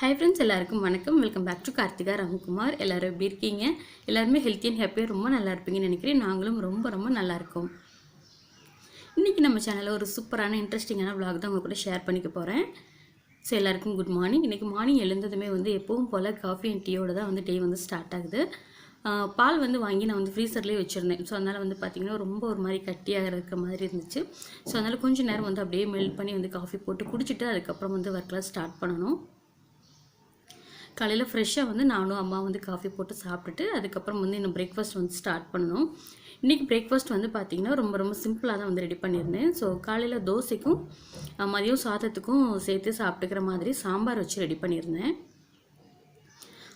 High friends எல்லாருக்கும் வணக்கம். Welcome back to Karthika Ramkumar எல்லோரும் எப்படி இருக்கீங்க? எல்லாருமே ஹெல்த்தி அண்ட் ஹாப்பியாக ரொம்ப நல்லா இருப்பீங்கன்னு நினைக்கிறேன். நாங்களும் ரொம்ப ரொம்ப நல்லா இருக்கோம். இன்றைக்கி நம்ம சேனலில் ஒரு சூப்பரான இன்ட்ரெஸ்டிங்கான விளாக் தான் உங்கள் கூட ஷேர் பண்ணிக்க போகிறேன் ஸோ எல்லாருக்கும் குட் மார்னிங் இன்றைக்கி மார்னிங் எழுந்ததுமே வந்து எப்பவும் போல் காஃபி அண்ட் டீயோட தான் வந்து டே வந்து ஸ்டார்ட் ஆகுது. பால் வந்து வாங்கி நான் வந்து ஃப்ரீசர்லேயே வச்சுருந்தேன். ஸோ அதனால் வந்து பார்த்திங்கன்னா ரொம்ப ஒரு மாதிரி கட்டியாக இருக்க மாதிரி இருந்துச்சு. ஸோ அதனால் கொஞ்சம் நேரம் வந்து அப்படியே மெல்ட் பண்ணி வந்து காஃபி போட்டு குடிச்சிட்டு அதுக்கப்புறம் வந்து ஒர்க்கெலாம் ஸ்டார்ட் பண்ணணும். காலையில் ஃப்ரெஷ்ஷாக வந்து நானும் அம்மா வந்து காஃபி போட்டு சாப்பிட்டுட்டு அதுக்கப்புறம் வந்து இன்னும் பிரேக்ஃபாஸ்ட் வந்து ஸ்டார்ட் பண்ணணும். இன்றைக்கி பிரேக்ஃபாஸ்ட் வந்து பார்த்திங்கன்னா ரொம்ப ரொம்ப சிம்பிளாக தான் வந்து ரெடி பண்ணியிருந்தேன். ஸோ காலையில் தோசைக்கும் மதியம் சாதத்துக்கும் சேர்த்து சாப்பிட்டுக்கிற மாதிரி சாம்பார் வச்சு ரெடி பண்ணியிருந்தேன்.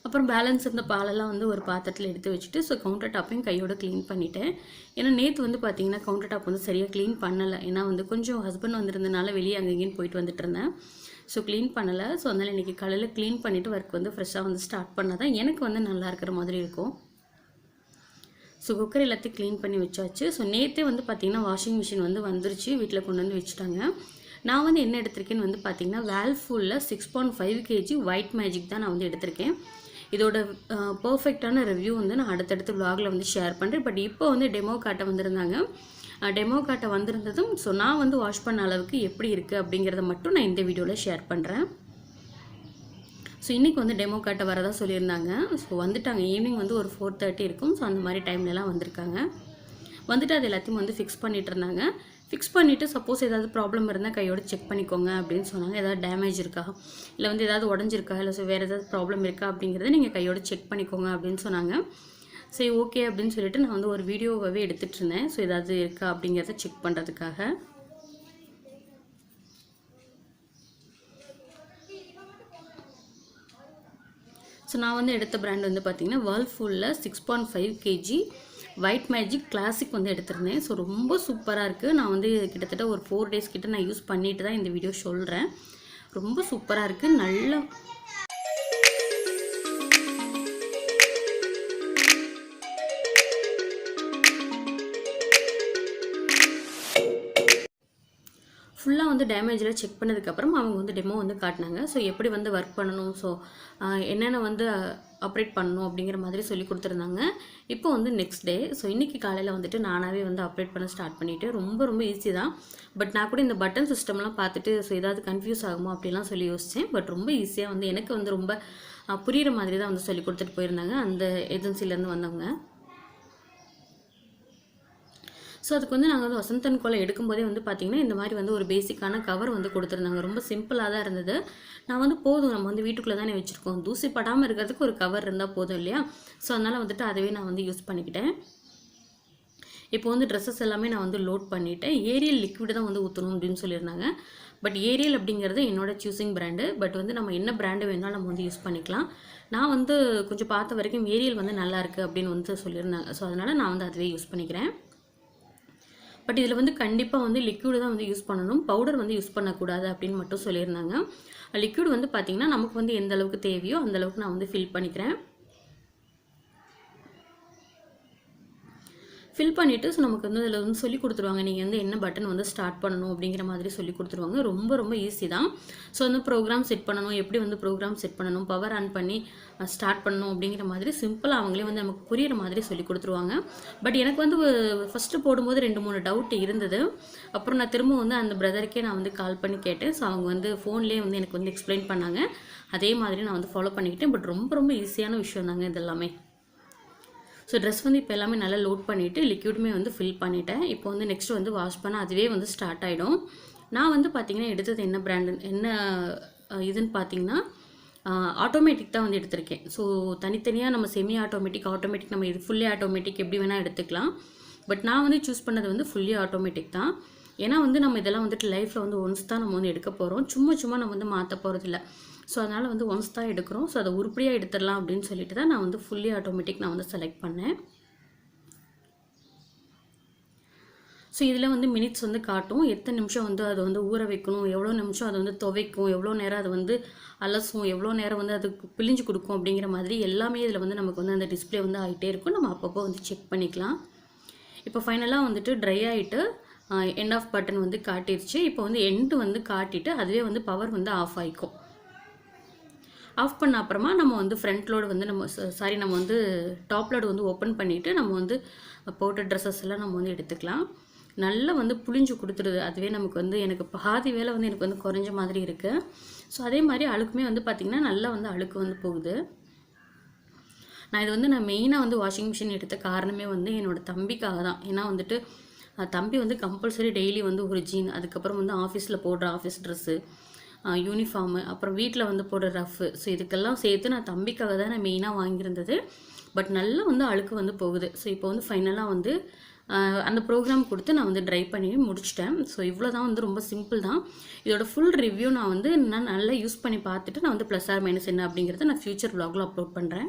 அப்புறம் பேலன்ஸ் இருந்த பாலெல்லாம் வந்து ஒரு பாத்திரத்தில் எடுத்து வச்சுட்டு ஸோ கவுண்டர் டாப்பையும் கையோட க்ளீன் பண்ணிட்டேன். ஏன்னா நேற்று வந்து பார்த்தீங்கன்னா கவுண்டர் டாப் வந்து சரியாக க்ளீன் பண்ணலை. ஏன்னா வந்து கொஞ்சம் ஹஸ்பண்ட் வந்திருந்தனால வெளியே அங்கே இங்கேயும் போயிட்டு வந்துட்டு இருந்தேன். ஸோ க்ளீன் பண்ணலை. ஸோ அதனால் இன்றைக்கி காலையில் க்ளீன் பண்ணிவிட்டு ஒர்க் வந்து ஃப்ரெஷ்ஷாக வந்து ஸ்டார்ட் பண்ணால் தான் எனக்கு வந்து நல்லா இருக்கிற மாதிரி இருக்கும். ஸோ குக்கர் எல்லாத்தையும் க்ளீன் பண்ணி வச்சாச்சு. ஸோ நேற்றே வந்து பார்த்திங்கன்னா வாஷிங் மிஷின் வந்து வந்துருச்சு. வீட்டில் கொண்டு வந்து வச்சுட்டாங்க. நான் வந்து என்ன எடுத்திருக்கேன்னு வந்து பார்த்திங்கன்னா வேல்ஃபுல்லில் six point five KG white magic தான் நான் வந்து எடுத்திருக்கேன். இதோட பர்ஃபெக்டான ரிவ்யூ வந்து நான் அடுத்தடுத்து வ்ளாகில் வந்து ஷேர் பண்ணுறேன் பட் இப்போ வந்து டெமோ காட்ட வந்திருந்தாங்க. டெமோ காட்ட வந்திருந்ததும் ஸோ நான் வந்து வாஷ் பண்ண அளவுக்கு எப்படி இருக்குது அப்படிங்கிறத மட்டும் நான் இந்த வீடியோவில் ஷேர் பண்ணுறேன் ஸோ இன்றைக்கி வந்து டெமோ காட்ட வரதான் சொல்லியிருந்தாங்க. ஸோ வந்துட்டாங்க. ஈவினிங் வந்து ஒரு ஃபோர் தேர்ட்டி இருக்கும். ஸோ அந்த மாதிரி டைம்லலாம் வந்திருக்காங்க. வந்துட்டு அது எல்லாத்தையும் வந்து ஃபிக்ஸ் பண்ணிட்டு இருந்தாங்க. ஃபிக்ஸ் பண்ணிவிட்டு சப்போஸ் ஏதாவது ப்ராப்ளம் இருந்தால் கையோட செக் பண்ணிக்கோங்க அப்படின்னு சொன்னாங்க. ஏதாவது டேமேஜ் இருக்கா? இல்லை வந்து ஏதாவது உடஞ்சிருக்கா? இல்லை ஸோ வேறு ஏதாவது ப்ராப்ளம் இருக்கா? அப்படிங்கிறத நீங்கள் கையோட செக் பண்ணிக்கோங்க அப்படின்னு சொன்னாங்க. சரி ஓகே அப்படின்னு சொல்லிட்டு நான் வந்து ஒரு வீடியோவாகவே எடுத்துகிட்டு இருந்தேன். ஸோ ஏதாவது இருக்கா அப்படிங்கிறத செக் பண்ணுறதுக்காக ஸோ நான் வந்து எடுத்த பிராண்ட் வந்து பார்த்தீங்கன்னா வேர்ல்ஃபுல்லில் six point five KG white magic classic வந்து எடுத்திருந்தேன். ஸோ ரொம்ப சூப்பராக இருக்குது நான் வந்து கிட்டத்தட்ட ஒரு ஃபோர் டேஸ் கிட்ட நான் யூஸ் பண்ணிட்டு தான் இந்த வீடியோ சொல்கிறேன் ரொம்ப சூப்பராக இருக்குது நல்ல ஃபுல்லாக வந்து டேமேஜில் செக் பண்ணதுக்கப்புறம் அவங்க வந்து டெமோ வந்து காட்டினாங்க. ஸோ எப்படி வந்து ஒர்க் பண்ணணும்? ஸோ என்னென்ன வந்து ஆப்ரேட் பண்ணணும் அப்படிங்கிற மாதிரி சொல்லி கொடுத்துருந்தாங்க. இப்போ வந்து நெக்ஸ்ட் டே ஸோ இன்றைக்கி காலையில் வந்துட்டு நானாகவே வந்து ஆப்ரேட் பண்ண ஸ்டார்ட் பண்ணிவிட்டு ரொம்ப ரொம்ப ஈஸி தான். பட் நான் கூட இந்த பட்டன் சிஸ்டம்லாம் பார்த்துட்டு ஸோ ஏதாவது கன்ஃபியூஸ் ஆகுமோ அப்படிலாம் சொல்லி யோசித்தேன் பட் ரொம்ப ஈஸியாக வந்து எனக்கு வந்து ரொம்ப புரிகிற மாதிரி தான் வந்து சொல்லி கொடுத்துட்டு போயிருந்தாங்க. அந்த ஏஜென்சிலேருந்து வந்தவங்க. ஸோ அதுக்கு வந்து நாங்கள் வந்து வசந்தன் கோலை எடுக்கும்போதே வந்து பார்த்திங்கன்னா இந்த மாதிரி வந்து ஒரு பேசிக்கான கவர் வந்து கொடுத்துருந்தாங்க. ரொம்ப சிம்பிளாக தான் இருந்தது. நான் வந்து போதும். நம்ம வந்து வீட்டுக்குள்ளே தானே வச்சுருக்கோம். தூசி படாமல் இருக்கிறதுக்கு ஒரு கவர் இருந்தால் போதும் இல்லையா? ஸோ அதனால் வந்துட்டு அதுவே நான் வந்து யூஸ் பண்ணிக்கிட்டேன். இப்போ வந்து ட்ரெஸ்ஸஸ் எல்லாமே நான் வந்து லோட் பண்ணிவிட்டேன் ஏரியல் லிக்விட் தான் வந்து ஊற்றணும் அப்படின்னு சொல்லியிருந்தாங்க. பட் ஏரியல் அப்படிங்கிறது என்னோட சூஸிங் பிராண்டு பட் வந்து நம்ம என்ன பிராண்டு வேணாலும் நம்ம வந்து யூஸ் பண்ணிக்கலாம். நான் வந்து கொஞ்சம் பார்த்த வரைக்கும் ஏரியல் வந்து நல்லாயிருக்கு அப்படின்னு வந்து சொல்லியிருந்தாங்க. ஸோ அதனால் நான் வந்து அதுவே யூஸ் பண்ணிக்கிறேன். பட் இதில் வந்து கண்டிப்பாக வந்து லிக்யூடு தான் வந்து யூஸ் பண்ணணும். பவுடர் வந்து யூஸ் பண்ணக்கூடாது அப்படின்னு மட்டும் சொல்லியிருந்தாங்க. லிக்யூடு வந்து பார்த்திங்கன்னா நமக்கு வந்து எந்த அளவுக்கு தேவையோ அந்த அளவுக்கு நான் வந்து ஃபில் பண்ணிக்கிறேன். ஃபில் பண்ணிவிட்டு ஸோ நமக்கு வந்து அதில் வந்து சொல்லி கொடுத்துருவாங்க. நீங்கள் வந்து என்ன பட்டன் வந்து ஸ்டார்ட் பண்ணணும் அப்படிங்கிற மாதிரி சொல்லி கொடுத்துருவாங்க. ரொம்ப ரொம்ப ஈஸி தான். ஸோ வந்து ப்ரோக்ராம் செட் பண்ணணும். எப்படி வந்து ப்ரோக்ராம் செட் பண்ணணும்? பவர் ஆன் பண்ணி ஸ்டார்ட் பண்ணணும் அப்படிங்கிற மாதிரி சிம்பிளாக அவங்களே வந்து நமக்கு புரியிற மாதிரி சொல்லி கொடுத்துருவாங்க. பட் எனக்கு வந்து ஃபஸ்ட்டு போடும்போது ரெண்டு மூணு டவுட் இருந்தது. அப்புறம் நான் திரும்ப வந்து அந்த பிரதருக்கே நான் வந்து கால் பண்ணி கேட்டேன். ஸோ அவங்க வந்து ஃபோன்லேயே வந்து எனக்கு வந்து எக்ஸ்பிளைன் பண்ணாங்க. அதே மாதிரி நான் வந்து ஃபாலோ பண்ணிக்கிட்டேன். பட் ரொம்ப ரொம்ப ஈஸியான விஷயம் தாங்க இதெல்லாமே ஸோ ட்ரெஸ் வந்து இப்போ எல்லாமே நல்லா லோட் பண்ணிவிட்டு லிக்யூடுமே வந்து ஃபில் பண்ணிட்டேன். இப்போ வந்து நெக்ஸ்ட் வந்து வாஷ் பண்ண அதுவே வந்து ஸ்டார்ட் ஆகிடும் நான் வந்து பார்த்திங்கன்னா எடுத்தது என்ன பிராண்டு என்ன இதுன்னு பார்த்தீங்கன்னா ஆட்டோமேட்டிக் தான் வந்து எடுத்திருக்கேன். ஸோ தனித்தனியாக நம்ம செமி ஆட்டோமேட்டிக் ஆட்டோமேட்டிக் நம்ம இது ஃபுல்லி ஆட்டோமேட்டிக் எப்படி வேணால் எடுத்துக்கலாம். பட் நான் வந்து சூஸ் பண்ணது வந்து ஃபுல்லி ஆட்டோமேட்டிக் தான். ஏன்னா வந்து நம்ம இதெல்லாம் வந்துட்டு லைஃப்பில் வந்து ஒன்ஸ் தான் நம்ம வந்து எடுக்க போகிறோம் சும்மா சும்மா நம்ம வந்து மாற்ற போகிறதில்ல ஸோ அதனால் வந்து ஒன்ஸ் தான் எடுக்கிறோம். ஸோ அதை உருப்படியாக எடுத்துடலாம் அப்படின்னு சொல்லிட்டு தான் நான் வந்து ஃபுல்லி ஆட்டோமேட்டிக் நான் வந்து செலக்ட் பண்ணேன். ஸோ இதில் வந்து மினிட்ஸ் வந்து காட்டும். எத்தனை நிமிஷம் வந்து அதை வந்து ஊற வைக்கணும்? எவ்வளோ நிமிஷம் அதை வந்து துவைக்கும்? எவ்வளோ நேரம் அதை வந்து அலசும்? எவ்வளோ நேரம் வந்து அதுக்கு பிழிஞ்சு கொடுக்கும் அப்படிங்கிற மாதிரி எல்லாமே இதில் வந்து நமக்கு வந்து அந்த டிஸ்ப்ளே வந்து ஆகிட்டே இருக்கும். நம்ம அப்பப்போ வந்து செக் பண்ணிக்கலாம். இப்போ ஃபைனலாக வந்துட்டு ட்ரை ஆகிட்டு எண்ட் ஆஃப் பட்டன் வந்து காட்டிருச்சு. இப்போ வந்து எண்டு வந்து காட்டிட்டு அதுவே வந்து பவர் வந்து ஆஃப் ஆகிக்கும் ஆஃப் பண்ண அப்புறமா நம்ம வந்து ஃப்ரண்ட் லோடு வந்து நம்ம சாரி நம்ம வந்து டாப் லோடு வந்து ஓப்பன் பண்ணிவிட்டு நம்ம வந்து போட்ட ட்ரெஸ்ஸஸ் எல்லாம் நம்ம வந்து எடுத்துக்கலாம். நல்லா வந்து புளிஞ்சு கொடுத்துருது. அதுவே நமக்கு வந்து எனக்கு பாதி வேலை வந்து எனக்கு வந்து குறைஞ்ச மாதிரி இருக்குது ஸோ அதே மாதிரி அழுக்குமே வந்து பார்த்திங்கன்னா நல்லா வந்து அழுக்கு வந்து போகுது. நான் இது வந்து நான் மெயினாக வந்து வாஷிங் மிஷின் எடுத்த காரணமே வந்து என்னோடய தம்பிக்காக தான். ஏன்னா வந்துட்டு தம்பி வந்து கம்பல்சரி டெய்லி வந்து ஒரு ஜீன் அதுக்கப்புறம் வந்து ஆஃபீஸில் போடுற ஆஃபீஸ் ட்ரெஸ்ஸு யூனிஃபார்மு அப்புறம் வீட்டில் வந்து போடுற ரஃப்பு ஸோ இதுக்கெல்லாம் சேர்த்து நான் தம்பிக்காக தான் நான் மெயினாக வாங்கியிருந்தது. பட் நல்லா வந்து அழுக்கு வந்து போகுது. ஸோ இப்போ வந்து ஃபைனலாக வந்து அந்த ப்ரோக்ராம் கொடுத்து நான் வந்து ட்ரை பண்ணி முடிச்சிட்டேன். ஸோ இவ்வளோ தான் வந்து ரொம்ப சிம்பிள் தான். இதோட ஃபுல் ரிவ்யூ நான் வந்து நான் நல்லா யூஸ் பண்ணி பார்த்துட்டு நான் வந்து ப்ளஸ் ஆர் மைனஸ் என்ன அப்படிங்கிறத நான் ஃப்யூச்சர் வ்ளாகில் அப்லோட் பண்ணுறேன்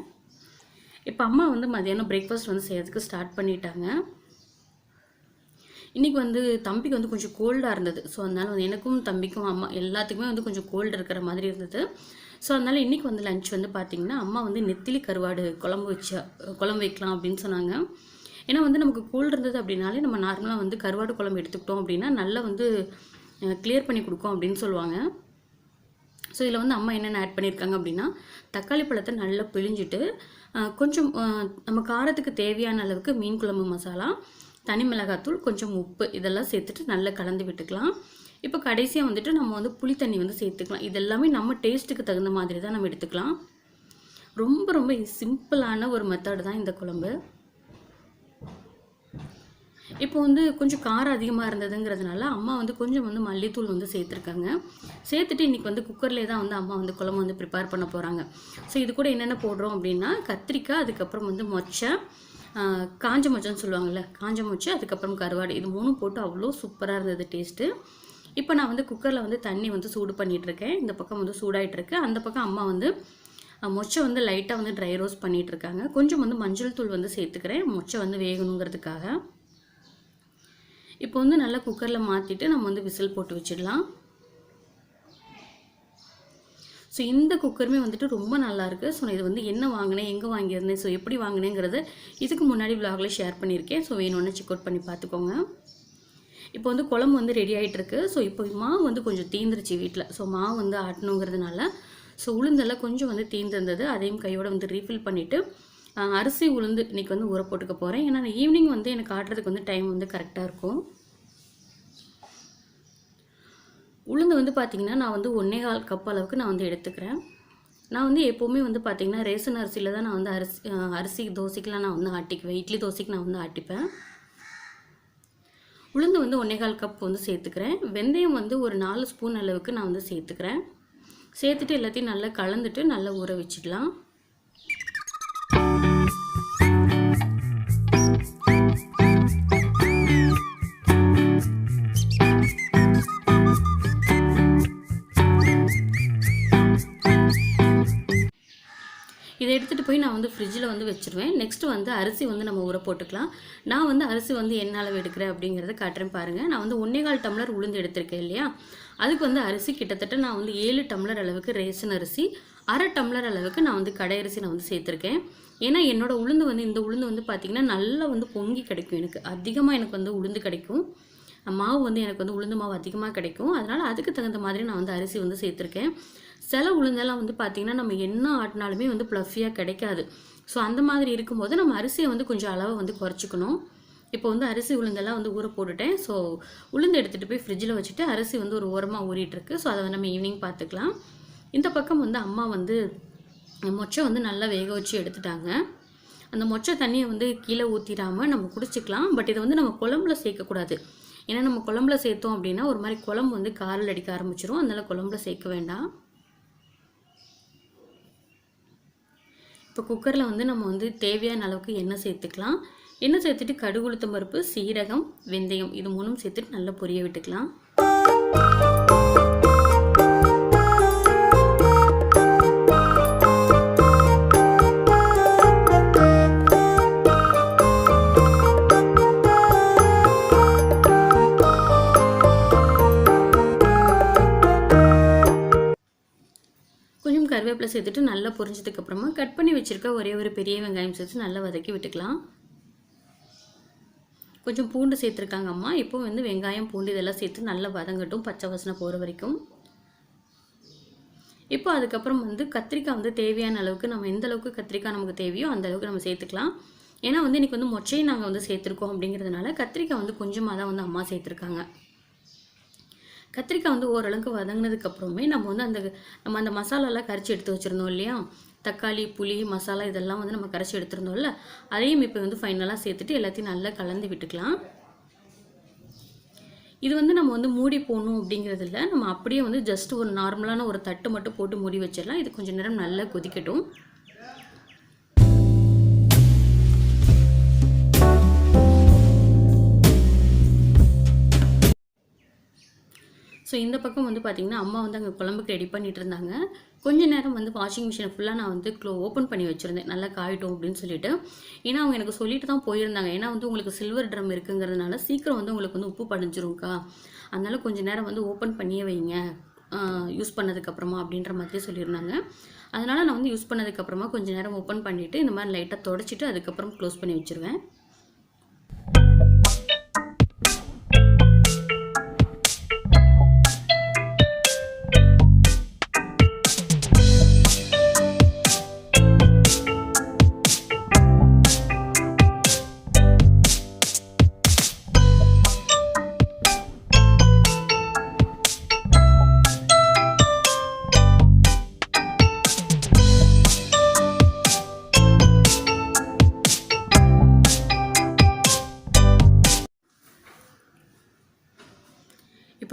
இப்போ அம்மா வந்து மதியானம் பிரேக்ஃபாஸ்ட் வந்து செய்யறதுக்கு ஸ்டார்ட் பண்ணிட்டாங்க. இன்றைக்கி வந்து தம்பிக்கு வந்து கொஞ்சம் கோல்டாக இருந்தது. ஸோ அதனால் வந்து எனக்கும் தம்பிக்கும் அம்மா எல்லாத்துக்குமே வந்து கொஞ்சம் கோல்டு இருக்கிற மாதிரி இருந்தது. ஸோ அதனால் இன்றைக்கி வந்து லஞ்ச் வந்து பார்த்திங்கன்னா அம்மா வந்து நெத்திலி கருவாடு குழம்பு வச்ச குழம்பு வைக்கலாம் அப்படின்னு சொன்னாங்க. ஏன்னா வந்து நமக்கு கோல்டு இருந்தது அப்படின்னாலே நம்ம நார்மலாக வந்து கருவாடு குழம்பு எடுத்துக்கிட்டோம் அப்படின்னா நல்லா வந்து கிளியர் பண்ணி கொடுக்கும் அப்படின்னு சொல்லுவாங்க. ஸோ இதில் வந்து அம்மா என்னென்ன ஆட் பண்ணியிருக்காங்க அப்படின்னா தக்காளி பழத்தை நல்லா பிழிஞ்சிட்டு கொஞ்சம் நம்ம காரத்துக்கு தேவையான அளவுக்கு மீன் குழம்பு மசாலா தனி மிளகாத்தூள் கொஞ்சம் உப்பு இதெல்லாம் சேர்த்துட்டு நல்லா கலந்து விட்டுக்கலாம். இப்போ கடைசியாக வந்துட்டு நம்ம வந்து புளி தண்ணி வந்து சேர்த்துக்கலாம். இது எல்லாமே நம்ம டேஸ்ட்டுக்கு தகுந்த மாதிரி தான் நம்ம எடுத்துக்கலாம். ரொம்ப ரொம்ப சிம்பிளான ஒரு மெத்தடு தான் இந்த குழம்பு. இப்போ வந்து கொஞ்சம் காரம் அதிகமாக இருந்ததுங்கிறதுனால அம்மா வந்து கொஞ்சம் வந்து மல்லித்தூள் வந்து சேர்த்துருக்காங்க. சேர்த்துட்டு இன்றைக்கி வந்து குக்கர்லேயே தான் வந்து அம்மா வந்து குழம்பு வந்து ப்ரிப்பேர் பண்ண போகிறாங்க ஸோ இது கூட என்னென்ன போடுறோம் அப்படின்னா கத்திரிக்காய் அதுக்கப்புறம் வந்து மொச்சை காஞ்ச மொச்சன்னு சொல்லுவாங்கள்ல காஞ்ச மொச்சை அதுக்கப்புறம் கருவாடு இது மூணும் போட்டு அவ்வளோ சூப்பராக இருந்தது டேஸ்ட்டு. இப்போ நான் வந்து குக்கரில் வந்து தண்ணி வந்து சூடு பண்ணிகிட்ருக்கேன் இந்த பக்கம் வந்து சூடாயிட்டுருக்கு. அந்த பக்கம் அம்மா வந்து மொச்சை வந்து லைட்டாக வந்து ட்ரை ரோஸ்ட் பண்ணிகிட்ருக்காங்க கொஞ்சம் வந்து மஞ்சள் தூள் வந்து சேர்த்துக்கிறேன். மொச்சை வந்து வேகணுங்கிறதுக்காக. இப்போ வந்து நல்லா குக்கரில் மாற்றிட்டு நம்ம வந்து விசில் போட்டு வச்சிடலாம். ஸோ இந்த குக்கருமே வந்துட்டு ரொம்ப நல்லாயிருக்கு ஸோ நான் இது வந்து என்ன வாங்கினேன் எங்கே வாங்கியிருந்தேன் ஸோ எப்படி வாங்கினேங்கிறது இதுக்கு முன்னாடி vlogல ஷேர் பண்ணியிருக்கேன். ஸோ வேணும்னு செக் அவுட் பண்ணி பார்த்துக்கோங்க. இப்போ வந்து குழம்பு வந்து ரெடி ஆகிட்டுருக்கு ஸோ இப்போ மாவு வந்து கொஞ்சம் தீந்துருச்சு வீட்டில் ஸோ மாவு வந்து ஆட்டணுங்கிறதுனால ஸோ உளுந்தெல்லாம் கொஞ்சம் வந்து தீந்திருந்தது. அதையும் கையோட வந்து ரீஃபில் பண்ணிவிட்டு அரிசி உளுந்து இன்னைக்கு வந்து ஊற போட்டுக்க போகிறேன் ஏன்னா ஈவினிங் வந்து எனக்கு ஆட்டுறதுக்கு வந்து டைம் வந்து கரெக்டாக இருக்கும். உளுந்து வந்து பார்த்திங்கன்னா நான் வந்து ஒன்றே கால் கப் அளவுக்கு நான் வந்து எடுத்துக்கிறேன். நான் வந்து எப்போவுமே வந்து பார்த்திங்கன்னா ரேசன் அரிசியில் தான் நான் வந்து அரிசி அரிசி தோசைக்கெலாம் நான் வந்து ஆட்டிக்குவேன். இட்லி தோசைக்கு நான் வந்து ஆட்டிப்பேன். உளுந்து வந்து ஒன்றே கால் கப் வந்து சேர்த்துக்கிறேன். வெந்தயம் வந்து ஒரு நாலு ஸ்பூன் அளவுக்கு நான் வந்து சேர்த்துக்கிறேன். சேர்த்துட்டு எல்லாத்தையும் நல்லா கலந்துட்டு நல்லா ஊற வச்சிடலாம் இதை எடுத்துகிட்டு போய் நான் வந்து ஃப்ரிட்ஜில் வந்து வச்சுருவேன். நெக்ஸ்ட் வந்து அரிசி வந்து நம்ம ஊற போட்டுக்கலாம். நான் வந்து அரிசி வந்து என்ன அளவு எடுக்கிறேன் அப்படிங்கிறத காட்டுறேன் பாருங்கள் நான் வந்து ஒன்றே கால் டம்ளர் உளுந்து எடுத்திருக்கேன் இல்லையா? அதுக்கு வந்து அரிசி கிட்டத்தட்ட நான் வந்து ஏழு டம்ளர் அளவுக்கு ரேஷன் அரிசி அரை டம்ளர் அளவுக்கு நான் வந்து கடை அரிசி நான் வந்து சேர்த்துருக்கேன். ஏன்னா என்னோடய உளுந்து வந்து இந்த உளுந்து வந்து பார்த்திங்கன்னா நல்லா வந்து பொங்கி கிடைக்கும் எனக்கு. அதிகமாக எனக்கு வந்து உளுந்து கிடைக்கும். மாவு வந்து எனக்கு வந்து உளுந்து மாவு அதிகமாக கிடைக்கும். அதனால் அதுக்கு தகுந்த மாதிரி நான் வந்து அரிசி வந்து சேர்த்துருக்கேன். சில உளுந்தெல்லாம் வந்து பார்த்திங்கன்னா நம்ம என்ன ஆட்டினாலுமே வந்து ப்ளஃபியாக கிடைக்காது. ஸோ அந்த மாதிரி இருக்கும்போது நம்ம அரிசியை வந்து கொஞ்சம் அளவை வந்து குறைச்சிக்கணும். இப்போ வந்து அரிசி உளுந்தெல்லாம் வந்து ஊற போட்டுட்டேன். ஸோ உளுந்து எடுத்துகிட்டு போய் ஃப்ரிட்ஜில் வச்சுட்டு அரிசி வந்து ஒரு ஓரமாக ஊறிட்டுருக்கு. ஸோ அதை வந்து நம்ம ஈவினிங் பார்த்துக்கலாம் இந்த பக்கம் வந்து அம்மா வந்து மொச்சை வந்து நல்லா வேக வச்சு எடுத்துட்டாங்க. அந்த மொச்சை தண்ணியை வந்து கீழே ஊற்றிடாமல் நம்ம குடிச்சிக்கலாம். பட் இதை வந்து நம்ம குழம்புல சேர்க்கக்கூடாது. ஏன்னா நம்ம குழம்புல சேர்த்தோம் அப்படின்னா ஒரு மாதிரி குழம்பு வந்து காரில் அடிக்க ஆரம்பிச்சிரும். அதனால் குழம்புல சேர்க்க வேண்டாம். இப்போ குக்கரில் வந்து நம்ம வந்து தேவையான அளவுக்கு எண்ணெய் சேர்த்துக்கலாம். எண்ணெய் சேர்த்துட்டு கடுகு உளுத்தம் பருப்பு சீரகம் வெந்தயம் இது மூணும் சேர்த்துட்டு நல்லா பொரிய விட்டுக்கலாம். கொஞ்சம் சேர்த்துட்டு நல்லா பொரிஞ்சதுக்கப்புறமா கட் பண்ணி வச்சுருக்க ஒரே ஒரு பெரிய வெங்காயம் சேர்த்து நல்லா வதக்கி விட்டுக்கலாம். கொஞ்சம் பூண்டு சேர்த்துருக்காங்க அம்மா. இப்போ வந்து வெங்காயம் பூண்டு இதெல்லாம் சேர்த்து நல்லா வதங்கட்டும் பச்சை வாசனை போகிற வரைக்கும். இப்போ அதுக்கப்புறம் வந்து கத்திரிக்காய் வந்து தேவையான அளவுக்கு நம்ம எந்த அளவுக்கு கத்திரிக்காய் நமக்கு தேவையோ அந்த அளவுக்கு நம்ம சேர்த்துக்கலாம். ஏன்னா வந்து இன்றைக்கி வந்து மொச்சையும் நாங்கள் வந்து சேர்த்துருக்கோம் அப்படிங்கிறதுனால கத்திரிக்காய் வந்து கொஞ்சமாக தான் வந்து அம்மா சேர்த்துருக்காங்க. கத்திரிக்காய் வந்து ஓரளவுக்கு வதங்கினதுக்கு அப்புறமே நம்ம வந்து அந்த நம்ம அந்த மசாலாலாம் கரைச்சி எடுத்து வச்சுருந்தோம் இல்லையா? தக்காளி புளி மசாலா இதெல்லாம் வந்து நம்ம கரைச்சி எடுத்துருந்தோம்ல அதையும் இப்போ வந்து ஃபைனலாக சேர்த்துட்டு எல்லாத்தையும் நல்லா கலந்து விட்டுக்கலாம். இது வந்து நம்ம வந்து மூடி போடணும் அப்படிங்கிறது இல்லை. நம்ம அப்படியே வந்து ஜஸ்ட் ஒரு நார்மலான ஒரு தட்டு மட்டும் போட்டு மூடி வச்சிடலாம். இது கொஞ்சம் நேரம் நல்லா கொதிக்கட்டும். ஸோ இந்த பக்கம் வந்து பார்த்திங்கன்னா அம்மா வந்து அங்கே குழம்புக்கு ரெடி பண்ணிட்டு இருந்தாங்க. கொஞ்ச நேரம் வந்து வாஷிங் மிஷினை ஃபுல்லாக நான் வந்து க்ளோ ஓப்பன் பண்ணி வச்சுருந்தேன். நல்லா காயிட்டும் அப்படின்னு சொல்லிட்டு. ஏன்னா அவங்க எனக்கு சொல்லிட்டு தான் போயிருந்தாங்க. ஏன்னா வந்து உங்களுக்கு சில்வர் ட்ரம் இருக்குங்கிறதுனால சீக்கிரம் வந்து உங்களுக்கு வந்து உப்பு படிஞ்சிரும்க்கா. அதனால கொஞ்ச நேரம் வந்து ஓப்பன் பண்ணியே வைங்க. யூஸ் பண்ணதுக்கப்புறமா அப்படின்ற மாதிரி சொல்லியிருந்தாங்க. அதனால் நான் வந்து யூஸ் பண்ணதுக்கப்புறமா கொஞ்ச நேரம் ஓப்பன் பண்ணிவிட்டு இந்த மாதிரி லைட்டாக தொடச்சிட்டு அதுக்கப்புறம் க்ளோஸ் பண்ணி வச்சுருவேன்.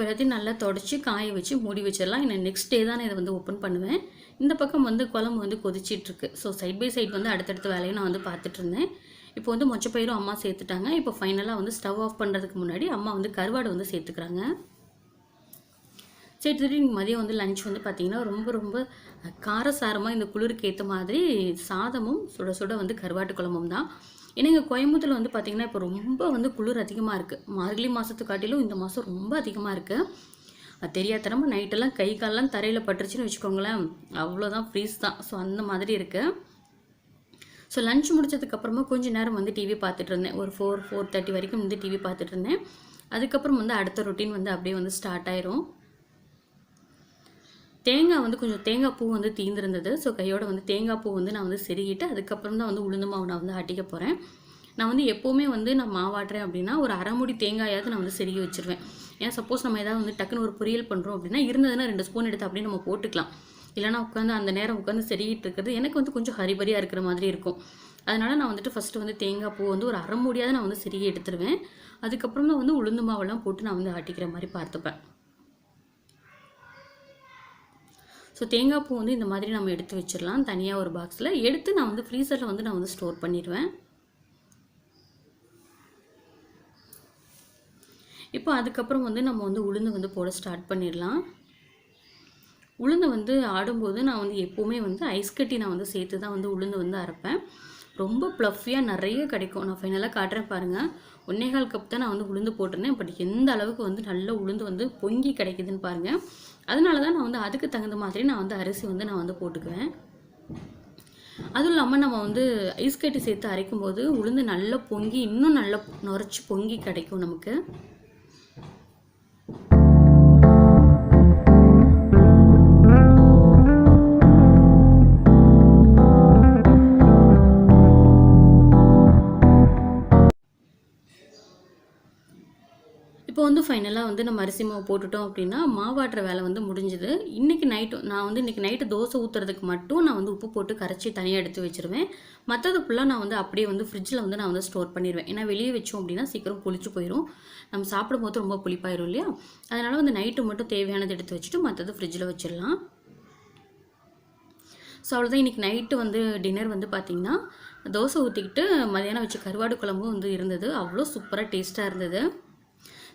எல்லாத்தையும் நல்லா தொடச்சி காய வச்சு மூடி வச்சிடலாம். இன்னும் நெக்ஸ்ட் டே தான் இதை வந்து ஓப்பன் பண்ணுவேன். இந்த பக்கம் வந்து குழம்பு வந்து கொதிச்சிட்ருக்கு. ஸோ சைட் பை சைட் வந்து அடுத்தடுத்த வேலையை நான் வந்து பார்த்துட்டு இருந்தேன். இப்போ வந்து மொச்சப்பயிரும் அம்மா சேர்த்துட்டாங்க. இப்போ ஃபைனலாக வந்து ஸ்டவ் ஆஃப் பண்ணுறதுக்கு முன்னாடி அம்மா வந்து கருவாடு வந்து சேர்த்துக்கிறாங்க. சரி திருப்பி மதியம் வந்து லஞ்ச் வந்து பார்த்திங்கன்னா ரொம்ப ரொம்ப காரசாரமாக இந்த குளிருக்கு ஏற்ற மாதிரி சாதமும் சுட சுட வந்து கருவாட்டு குழம்பும் தான். ஏன்னா இங்கே கோயம்புத்தூரில் வந்து பார்த்திங்கன்னா இப்போ ரொம்ப வந்து குளிர் அதிகமாக இருக்குது மார்கழி மாதத்தை காட்டிலும் இந்த மாதம் ரொம்ப அதிகமாக இருக்குது அது தெரியாதனமாக நைட்டெல்லாம் கை காலெல்லாம் தரையில் பட்டுருச்சுன்னு வச்சுக்கோங்களேன். அவ்வளோதான் ஃப்ரீஸ் தான். ஸோ அந்த மாதிரி இருக்குது ஸோ லஞ்ச் முடிச்சதுக்கப்புறமா கொஞ்ச நேரம் வந்து டிவி பார்த்துட்டு இருந்தேன். ஒரு ஃபோர் ஃபோர் தேர்ட்டி வரைக்கும் வந்து டிவி பார்த்துட்டு இருந்தேன். அதுக்கப்புறம் வந்து அடுத்த ரொட்டீன் வந்து அப்படியே வந்து ஸ்டார்ட் ஆயிரும். தேங்காய் வந்து கொஞ்சம் தேங்காய் பூ வந்து தீந்திருந்தது. ஸோ கையோட வந்து தேங்காய் பூ வந்து நான் வந்து செருகிட்டு அதுக்கப்புறம் தான் வந்து உளுந்து மாவு நான் வந்து ஆட்டிக்க போகிறேன் நான் வந்து எப்போவுமே வந்து நான் மாவாட்டுறேன் அப்படின்னா ஒரு அரைமுடி தேங்காயாவது நான் வந்து செருகி வச்சிருவேன். ஏன்னா சப்போஸ் நம்ம ஏதாவது வந்து டக்குன்னு ஒரு பொரியல் பண்ணுறோம் அப்படின்னா இருந்ததுன்னா ரெண்டு ஸ்பூன் எடுத்து அப்படியே நம்ம போட்டுக்கலாம். இல்லைனா உட்காந்து அந்த நேரம் உட்காந்து செருகிட்டு இருக்கிறது எனக்கு வந்து கொஞ்சம் ஹரிபரியாக இருக்கிற மாதிரி இருக்கும். அதனால் நான் வந்துட்டு ஃபஸ்ட்டு வந்து தேங்காய் பூ வந்து ஒரு அரை மூடியாவது நான் வந்து செருகி எடுத்துருவேன். அதுக்கப்புறம் தான் வந்து உளுந்து மாவெல்லாம் போட்டு நான் வந்து ஆட்டிக்கிற மாதிரி பார்த்துப்பேன். ஸோ தேங்காய் பூ வந்து இந்த மாதிரி நம்ம எடுத்து வச்சிடலாம். தனியாக ஒரு பாக்ஸில் எடுத்து நான் வந்து ஃப்ரீசரில் வந்து நான் வந்து ஸ்டோர் பண்ணிடுவேன். இப்போ அதுக்கப்புறம் வந்து நம்ம வந்து உளுந்து வந்து போட ஸ்டார்ட் பண்ணிடலாம். உளுந்து வந்து ஆடும்போது நான் வந்து எப்போவுமே வந்து ஐஸ் கட்டி நான் வந்து சேர்த்து தான் வந்து உளுந்து வந்து அரைப்பேன். ரொம்ப ப்ளஃபியாக நிறைய கிடைக்கும். நான் ஃபைனலாக காட்டுறேன் பாருங்கள் ஒன்னே கால் கப் தான் நான் வந்து உளுந்து போட்டிருந்தேன். பட் எந்த அளவுக்கு வந்து நல்ல உளுந்து வந்து பொங்கி கிடைக்குதுன்னு பாருங்கள் அதனால தான் நான் வந்து அதுக்கு தகுந்த மாதிரி நான் வந்து அரிசி வந்து நான் வந்து போட்டுக்குவேன். அதுவும் இல்லாமல் நம்ம வந்து ஐஸ் கட்டி சேர்த்து அரைக்கும் போது உளுந்து நல்லா பொங்கி இன்னும் நல்லா நுரைச்சி பொங்கி கிடைக்கும் நமக்கு. வந்து நம்ம அரிசி மாவு போட்டுட்டோம் அப்படின்னா மாவாட்டுற வேலை வந்து முடிஞ்சுது. இன்றைக்கி நைட்டு நான் வந்து இன்றைக்கி நைட்டு தோசை ஊற்றுறதுக்கு மட்டும் நான் வந்து உப்பு போட்டு கரைச்சி தனியாக எடுத்து வச்சுருவேன். மற்றது ஃபுல்லாக நான் வந்து அப்படியே வந்து ஃப்ரிட்ஜில் வந்து நான் வந்து ஸ்டோர் பண்ணிடுவேன் ஏன்னா வெளியே வச்சோம் அப்படின்னா சீக்கிரம் புளிச்சு போயிடும் நம்ம சாப்பிடும்போது ரொம்ப புளிப்பாயிரும் இல்லையா? அதனால் வந்து நைட்டு மட்டும் தேவையானது எடுத்து வச்சுட்டு மற்றது ஃப்ரிட்ஜில் வச்சிடலாம். ஸோ அவ்வளோதான் இன்றைக்கி நைட்டு வந்து டின்னர் வந்து பார்த்திங்கன்னா தோசை ஊற்றிக்கிட்டு மதியானம் வச்சு கருவாடு குழம்பும் வந்து இருந்தது. அவ்வளோ சூப்பராக டேஸ்ட்டாக இருந்தது.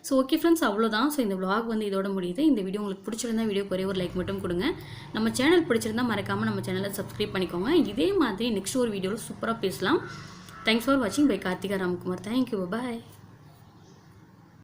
ஸோ ஓகே ஃப்ரெண்ட்ஸ் அவ்வளோதான் ஸோ இந்த விளாக் வந்து இதோட முடியுது. இந்த வீடியோ உங்களுக்கு பிடிச்சிருந்தா வீடியோ ஒரே ஒரு லைக் மட்டும் கொடுங்க. நம்ம சேனல் பிடிச்சிருந்தா மறக்காமல் நம்ம சேனலை சப்ஸ்கிரைப் பண்ணிக்கோங்க. இதே மாதிரி நெக்ஸ்ட் ஒரு வீடியோவில் சூப்பராக பேசலாம். தேங்க்ஸ் ஃபார் வாட்சிங் bye Karthika Ramkumar thank you bye